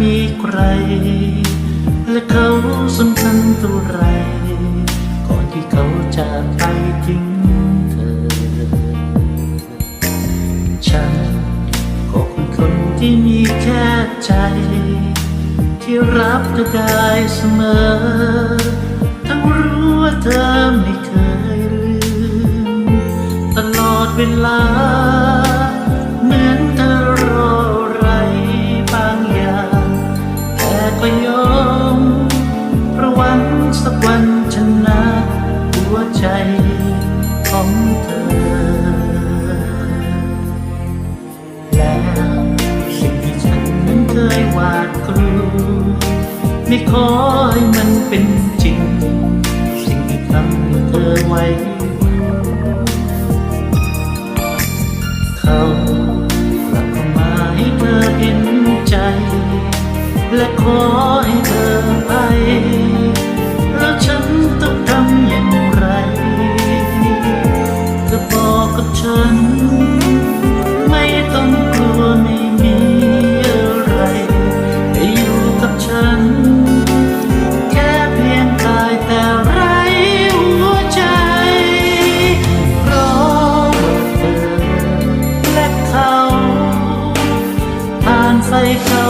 มีใคร และเขาสำคัญเท่าไร ก่อนที่เขาจะไปทิ้งเธอ ฉันก็คือคนที่มีแค่ใจ ที่รับเธอได้เสมอ ทั้งรู้ว่าเธอไม่เคยลืม ตลอดเวลา ยหวาดกลัวไม่ขอให้มันเป็นจริง สิ่งที่ทำเธอไว้เขากลับมาให้เธอเห็นใจ และขอให้เธอไป แล้วฉันต้องทำอย่างไรเธอบอกกับฉัน ผ่า